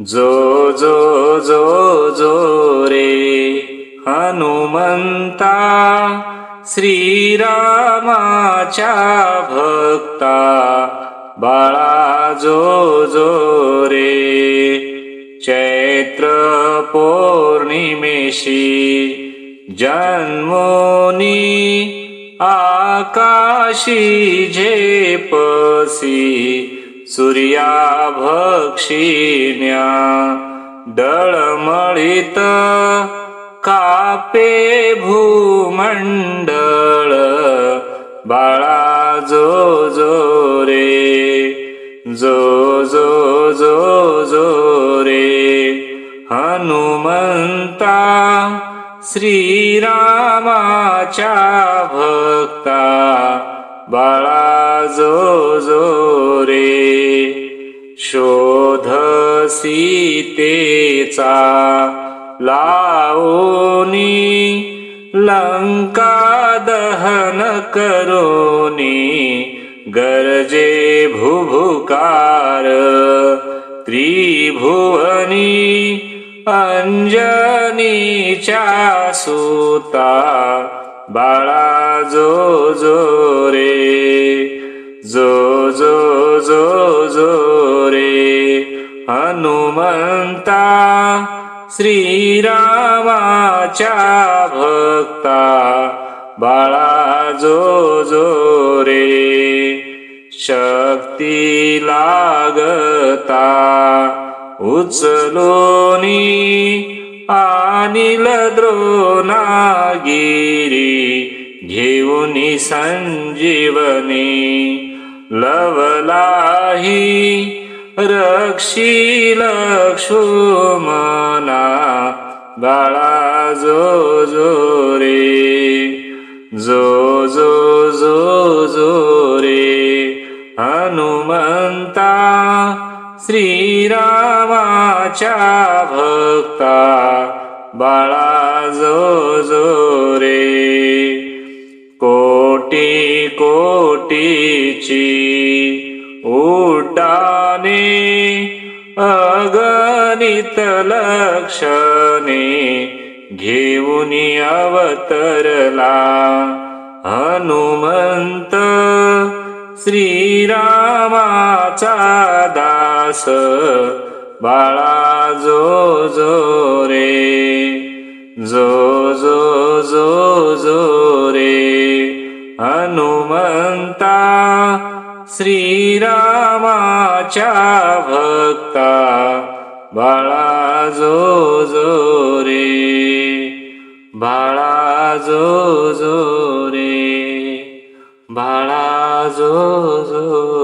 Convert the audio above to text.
जो जो जो जो रे हनुमंता श्रीरामाच्या भक्ता बाळा जो जो रे चैत्र पौर्णिमेशी जन्मोनी आकाशी झेपसी सूर्या भक्षिण्या दळमळित कापे भूमंडळ बाळा जो जो रे जो जो जो जो रे. हनुमंता श्रीरामाच्या भक्ता बाळा जो जो रे शोध सीतेचा लावोनी लंका दहन करोनी गरजे भुभुकार त्रिभुवनी अंजनीच्या सुता बाळा जो जो रे संता श्रीरामाच्या भक्ता बाळा जो जो रे शक्ती लागता उचलोनी अनिल द्रोणागिरी घेऊन संजीवनी लवलाही रक्षी लक्ष्मणा बाळा जो जो रे जो जो जो जो रे. हनुमंता श्रीरामाच्या भक्ता बाळा जो जो रे. कोटी कोटीची उड्डाणे अगणित लक्षणे घेऊन अवतरला हनुमंत श्रीरामाचा दास बाळा जो जो रे जो जो जो जो रे हनुमंता श्रीरामाच्या भक्ता बाळा जो जो रे बाळा जो जो रे बाळा जो जो रे